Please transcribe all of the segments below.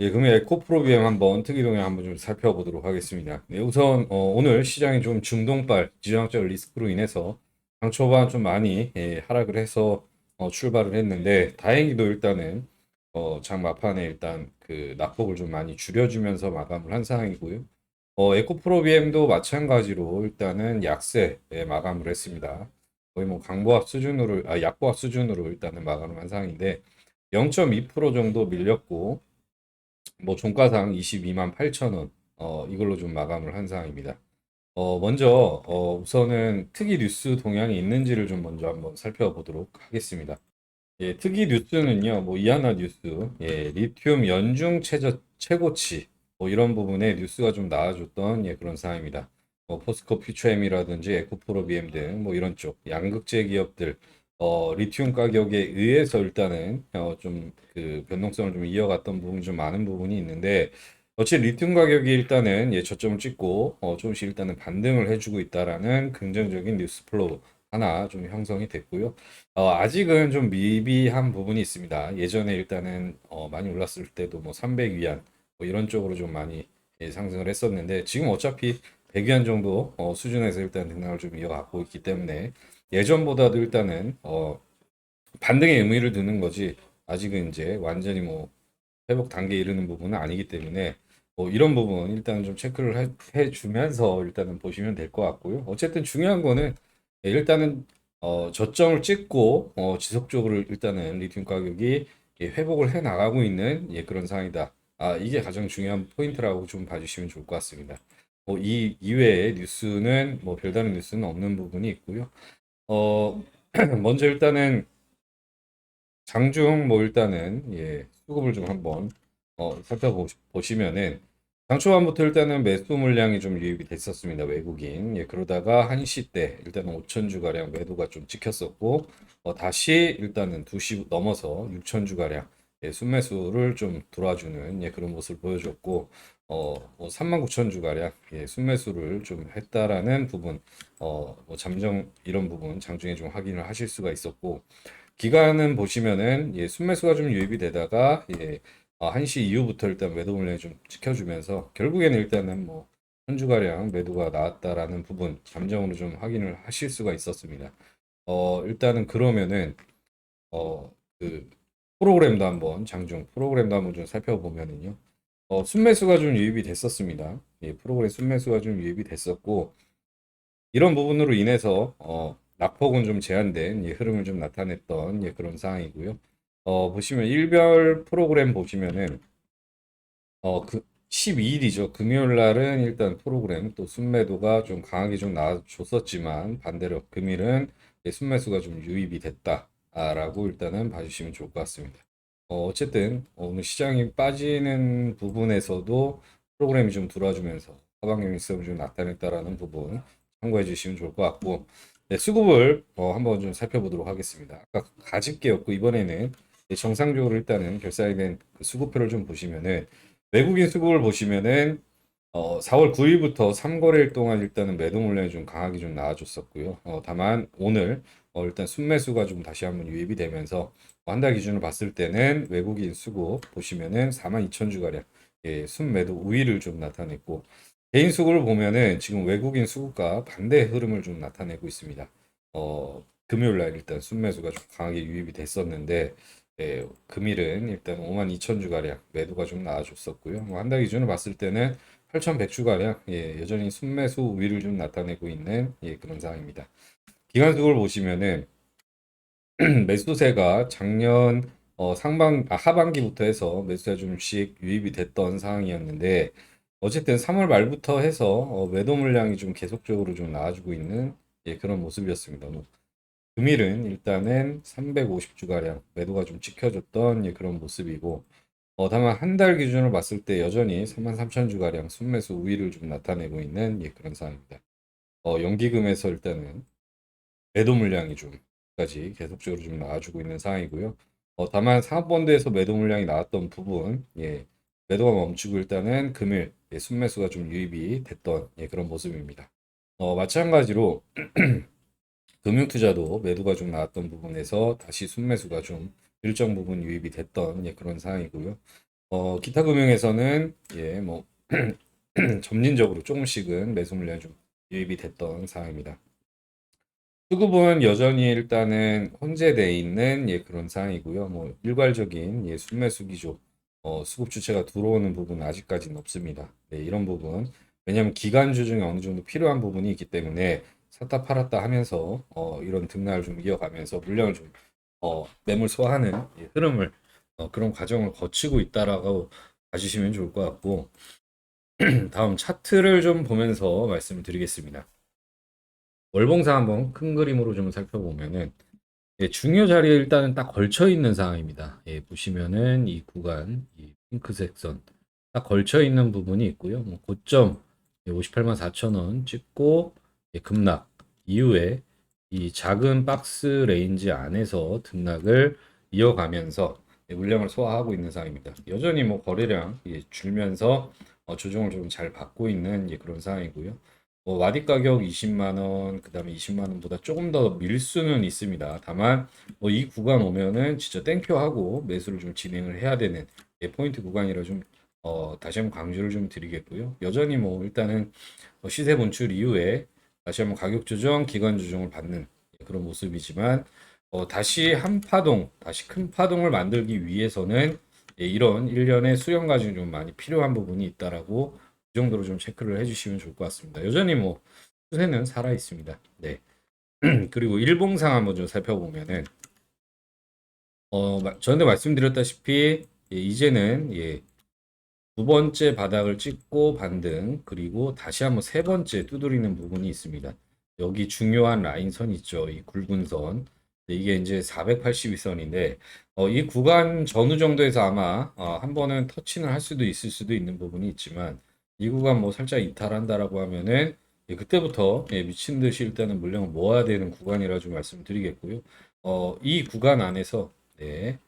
예, 그러면 에코프로비엠 한번 특이 동향 한번 좀 살펴보도록 하겠습니다. 네, 우선 어, 오늘 시장이 좀 중동발 지정학적 리스크로 인해서 장 초반 좀 많이 예, 하락을 해서 어, 출발을 했는데 다행히도 일단은 어, 장 막판에 일단 그 낙폭을 좀 많이 줄여주면서 마감을 한 상황이고요. 어, 에코프로비엠도 마찬가지로 일단은 약세에 마감을 했습니다. 거의 뭐 강보합 수준으로 아 약보합 수준으로 일단은 마감을 한 상황인데 0.2% 정도 밀렸고 뭐 종가상 22만 8천 원 어, 이걸로 좀 마감을 한 상황입니다. 어, 먼저 어, 우선은 특이 뉴스 동향이 있는지를 좀 먼저 한번 살펴보도록 하겠습니다. 예, 특이 뉴스는요, 뭐 이하나 뉴스, 예, 리튬 연중 최저 최고치 뭐 이런 부분에 뉴스가 좀 나와줬던 예, 그런 상황입니다. 뭐 포스코 퓨처엠이라든지 에코프로비엠 등뭐 이런 쪽 양극재 기업들 어, 리튬 가격에 의해서 일단은 어, 좀 그 변동성을 좀 이어갔던 부분이 좀 많은 부분이 있는데 어찌 리튬 가격이 일단은 예, 저점을 찍고 어, 조금씩 일단은 반등을 해주고 있다라는 긍정적인 뉴스 플로우 하나 좀 형성이 됐고요. 어, 아직은 좀 미비한 부분이 있습니다. 예전에 일단은 어, 많이 올랐을 때도 뭐 300 위안 뭐 이런 쪽으로 좀 많이 예, 상승을 했었는데 지금 어차피 100위안 정도 어, 수준에서 일단 등락을 좀 이어가고 있기 때문에 예전보다도 일단은 어, 반등의 의미를 두는 거지 아직은 이제 완전히 뭐 회복 단계에 이르는 부분은 아니기 때문에 뭐 이런 부분 일단은 좀 체크를 해, 해주면서 일단은 보시면 될 것 같고요. 어쨌든 중요한 거는 일단은 어, 저점을 찍고 어, 지속적으로 일단은 리튬 가격이 예, 회복을 해 나가고 있는 예, 그런 상황이다. 아, 이게 가장 중요한 포인트라고 좀 봐주시면 좋을 것 같습니다. 뭐 이 이외의 뉴스는 뭐 별다른 뉴스는 없는 부분이 있고요. 어, 먼저 일단은 장중 뭐 일단은 예, 수급을 좀 한번 어, 살펴보시면은 장 초반부터 일단은 매수 물량이 좀 유입이 됐었습니다. 외국인. 예, 그러다가 1시 때 일단은 5천주 가량 매도가 좀 찍혔었고 어, 다시 일단은 2시 넘어서 6천주 가량 예, 순매수를 좀 들어와주는 예, 그런 모습을 보여줬고 어, 뭐 3만 9천 주 가량 예, 순매수를 좀 했다라는 부분 어, 뭐 잠정 이런 부분 장중에 좀 확인을 하실 수가 있었고 기간은 보시면은 예, 순매수가 좀 유입이 되다가 예, 어, 1시 이후부터 일단 매도 물량이 좀 지켜주면서 결국에는 일단은 뭐 현주가량 매도가 나왔다라는 부분 잠정으로 좀 확인을 하실 수가 있었습니다. 어, 일단은 그러면은 어, 그 프로그램도 한번 장중 프로그램도 한번 좀 살펴보면은요. 어, 순매수가 좀 유입이 됐었습니다. 예, 프로그램 순매수가 좀 유입이 됐었고 이런 부분으로 인해서 어, 낙폭은 좀 제한된 예, 흐름을 좀 나타냈던 예, 그런 상황이고요. 어, 보시면 일별 프로그램 보시면은 어, 그 12일이죠. 금요일 날은 일단 프로그램 또 순매도가 좀 강하게 좀 나와줬었지만 반대로 금일은 예, 순매수가 좀 유입이 됐다라고 일단은 봐주시면 좋을 것 같습니다. 어, 어쨌든 오늘 시장이 빠지는 부분에서도 프로그램이 좀 들어와주면서 하방경직성을 좀 나타냈다라는 부분 참고해 주시면 좋을 것 같고 네, 수급을 어, 한번 좀 살펴보도록 하겠습니다. 아까 가집게였고 이번에는 네, 정상적으로 일단은 결산된 그 수급표를 좀 보시면은 외국인 수급을 보시면은 어, 4월 9일부터 3거래일 동안 일단은 매도 물량이 좀 강하게 좀 나와줬었고요. 어, 다만 오늘 어, 일단 순매수가 좀 다시 한번 유입이 되면서 한달 기준으로 봤을 때는 외국인 수급 보시면은 4만 2천 주가량 예, 순매도 우위를 좀 나타냈고 개인 수급을 보면은 지금 외국인 수급과 반대 흐름을 좀 나타내고 있습니다. 어, 금요일 날 일단 순매수가 좀 강하게 유입이 됐었는데 예, 금일은 일단 5만 2천 주가량 매도가 좀 나와줬었고요. 뭐 한달 기준으로 봤을 때는 8,100 주가량 예, 여전히 순매수 우위를 좀 나타내고 있는 예, 그런 상황입니다. 기간 수급을 보시면은 매수세가 작년 어, 상반 아, 하반기부터 해서 매수세 좀씩 유입이 됐던 상황이었는데 어쨌든 3월 말부터 해서 어, 매도 물량이 좀 계속적으로 좀 나와주고 있는 예, 그런 모습이었습니다. 뭐, 금일은 일단은 350주가량 매도가 좀 찍혀줬던 예, 그런 모습이고 어, 다만 한 달 기준으로 봤을 때 여전히 33,000주가량 순매수 우위를 좀 나타내고 있는 예, 그런 상황입니다. 어, 연기금에서 일단은 매도 물량이 좀 까지 계속적으로 좀 나와주고 있는 상황이고요. 어, 다만 상업본드에서 매도 물량이 나왔던 부분, 예, 매도가 멈추고 일단은 금일 예, 순매수가 좀 유입이 됐던 예, 그런 모습입니다. 어, 마찬가지로 금융투자도 매도가 좀 나왔던 부분에서 다시 순매수가 좀 일정 부분 유입이 됐던 예, 그런 상황이고요. 어, 기타 금융에서는 예, 뭐 점진적으로 조금씩은 매수 물량이 좀 유입이 됐던 상황입니다. 수급은 여전히 일단은 혼재돼 있는 예, 그런 상황이고요. 뭐 일괄적인 예, 순매수 기조, 어, 수급 주체가 들어오는 부분은 아직까지는 없습니다. 네, 이런 부분. 왜냐하면 기간 조정이 어느 정도 필요한 부분이 있기 때문에 샀다 팔았다 하면서 어, 이런 등락을 좀 이어가면서 물량을 좀 어, 매물 소화하는 예, 흐름을 어, 그런 과정을 거치고 있다라고 봐주시면 좋을 것 같고 다음 차트를 좀 보면서 말씀을 드리겠습니다. 월봉상 한번 큰 그림으로 좀 살펴보면은 예, 중요 자리에 일단은 딱 걸쳐 있는 상황입니다. 예, 보시면은 이 구간, 이 핑크색 선, 딱 걸쳐 있는 부분이 있고요. 뭐 고점 58만 4천 원 찍고 예, 급락 이후에 이 작은 박스 레인지 안에서 등락을 이어가면서 예, 물량을 소화하고 있는 상황입니다. 여전히 뭐 거래량 예, 줄면서 어, 조정을 좀 잘 받고 있는 예, 그런 상황이고요. 뭐 와디 가격 20만 원, 그다음에 20만 원보다 조금 더 밀 수는 있습니다. 다만 뭐 이 구간 오면은 진짜 땡큐 하고 매수를 좀 진행을 해야 되는 예, 포인트 구간이라 좀 어, 다시 한번 강조를 좀 드리겠고요. 여전히 뭐 일단은 어, 시세 분출 이후에 다시 한번 가격 조정, 기간 조정을 받는 예, 그런 모습이지만 어, 다시 한 파동, 다시 큰 파동을 만들기 위해서는 예, 이런 일련의 수렴 과정이 좀 많이 필요한 부분이 있다라고 이 정도로 좀 체크를 해주시면 좋을 것 같습니다. 여전히 뭐 추세는 살아 있습니다. 네. 그리고 일봉상 한번 좀 살펴보면은 어 마- 전에 말씀드렸다시피 예, 이제는 예, 두 번째 바닥을 찍고 반등 그리고 다시 한번 세 번째 두드리는 부분이 있습니다. 여기 중요한 라인선 있죠. 이 굵은 선. 네, 이게 이제 482선인데 어, 이 구간 전후 정도에서 아마 어, 한 번은 터치는 할 수도 있을 수도 있는 부분이 있지만 이 구간 뭐 살짝 이탈한다라고 하면은 예, 그때부터 예, 미친 듯이 일단은 물량을 모아야 되는 구간이라 좀 말씀드리겠고요. 어, 이 구간 안에서 네,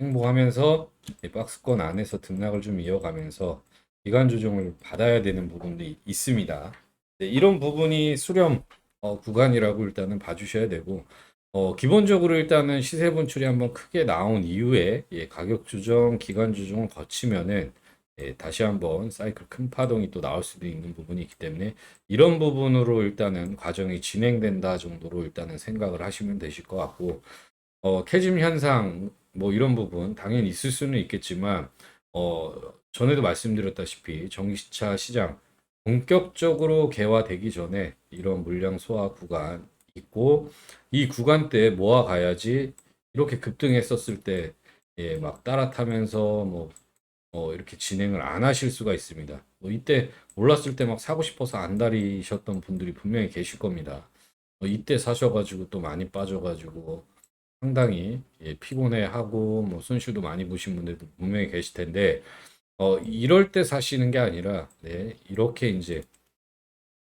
행보하면서 이 박스권 안에서 등락을 좀 이어가면서 기간 조정을 받아야 되는 부분도 이- 있습니다. 네, 이런 부분이 수렴 어, 구간이라고 일단은 봐주셔야 되고 어, 기본적으로 일단은 시세 분출이 한번 크게 나온 이후에 예, 가격 조정, 기간 조정을 거치면은 예, 다시 한번 사이클 큰 파동이 또 나올 수도 있는 부분이 있기 때문에 이런 부분으로 일단은 과정이 진행된다 정도로 일단은 생각을 하시면 되실 것 같고 어, 캐짐 현상 뭐 이런 부분 당연히 있을 수는 있겠지만 어, 전에도 말씀드렸다시피 전기차 시장 본격적으로 개화되기 전에 이런 물량 소화 구간 있고 이 구간 때 모아가야지 이렇게 급등했었을 때 예, 막 따라타면서 뭐 어, 이렇게 진행을 안 하실 수가 있습니다. 뭐 이때 올랐을 때 막 사고 싶어서 안달이셨던 분들이 분명히 계실 겁니다. 어, 이때 사셔가지고 또 많이 빠져가지고 상당히 예, 피곤해하고 뭐 손실도 많이 보신 분들도 분명히 계실 텐데 어, 이럴 때 사시는 게 아니라 네, 이렇게 이제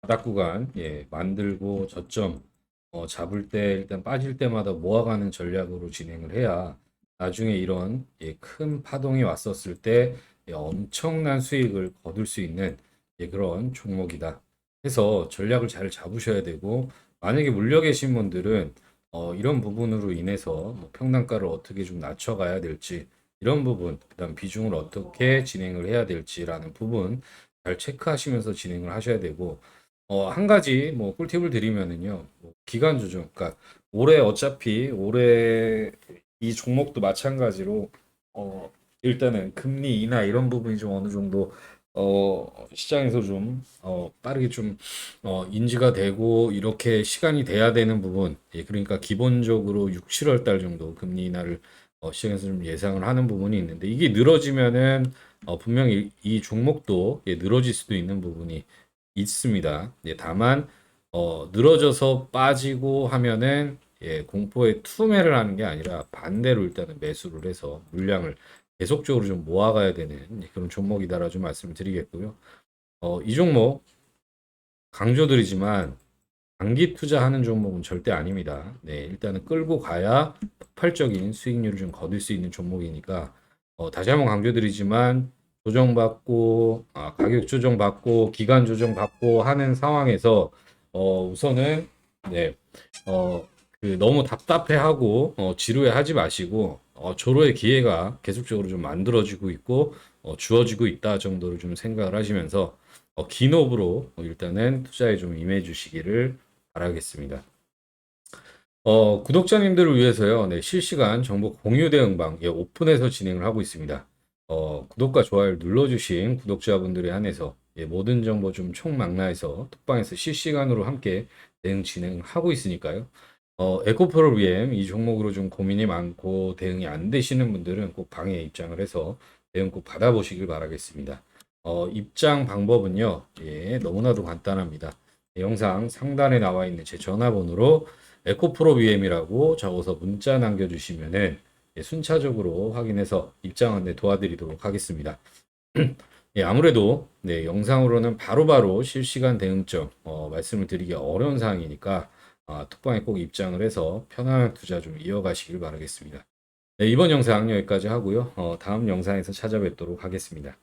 바닥 구간 예, 만들고 저점 어, 잡을 때 일단 빠질 때마다 모아가는 전략으로 진행을 해야 나중에 이런 예, 큰 파동이 왔었을 때 예, 엄청난 수익을 거둘 수 있는 예, 그런 종목이다. 해서 전략을 잘 잡으셔야 되고 만약에 물려 계신 분들은 어, 이런 부분으로 인해서 뭐 평단가를 어떻게 좀 낮춰가야 될지 이런 부분, 그다음 비중을 어떻게 진행을 해야 될지라는 부분 잘 체크하시면서 진행을 하셔야 되고 어, 한 가지 뭐 꿀팁을 드리면은요. 뭐 기간 조정. 그러니까 올해 어차피 올해 이 종목도 마찬가지로 어, 일단은 금리 인하 이런 부분이 좀 어느 정도 어, 시장에서 좀 어, 빠르게 좀 어, 인지가 되고 이렇게 시간이 돼야 되는 부분. 예, 그러니까 기본적으로 6, 7월 달 정도 금리 인하를 어, 시장에서 좀 예상을 하는 부분이 있는데 이게 늘어지면은 어, 분명히 이, 이 종목도 예, 늘어질 수도 있는 부분이 있습니다. 예, 다만 어, 늘어져서 빠지고 하면은 예, 공포에 투매를 하는 게 아니라 반대로 일단은 매수를 해서 물량을 계속적으로 좀 모아가야 되는 예, 그런 종목이다라 좀 말씀을 드리겠고요. 어, 이 종목 강조드리지만 단기 투자하는 종목은 절대 아닙니다. 네, 일단은 끌고 가야 폭발적인 수익률을 좀 거둘 수 있는 종목이니까 어, 다시 한번 강조드리지만 조정받고 아, 가격 조정받고 기간 조정받고 하는 상황에서 어, 우선은 네, 어, 그 너무 답답해하고 어, 지루해하지 마시고 어, 조로의 기회가 계속적으로 좀 만들어지고 있고 어, 주어지고 있다 정도로 좀 생각을 하시면서 어, 기업으로 일단은 투자에 좀 임해 주시기를 바라겠습니다. 어, 구독자님들을 위해서요, 네, 실시간 정보 공유 대응방 예, 오픈해서 진행을 하고 있습니다. 어, 구독과 좋아요를 눌러주신 구독자분들에 한해서 예, 모든 정보 좀 총망라해서 톡방에서 실시간으로 함께 대응 진행하고 있으니까요. 어, 에코프로 VM 이 종목으로 좀 고민이 많고 대응이 안 되시는 분들은 꼭 방에 입장을 해서 대응 꼭 받아보시길 바라겠습니다. 어, 입장 방법은요, 예, 너무나도 간단합니다. 영상 상단에 나와 있는 제 전화번호로 에코프로 VM이라고 적어서 문자 남겨주시면은 예, 순차적으로 확인해서 입장 안내 도와드리도록 하겠습니다. 예, 아무래도 네, 영상으로는 바로바로 실시간 대응점 어, 말씀을 드리기 어려운 사항이니까 아, 톡방에 꼭 입장을 해서 편안한 투자 좀 이어가시길 바라겠습니다. 네, 이번 영상 여기까지 하고요. 어, 다음 영상에서 찾아뵙도록 하겠습니다.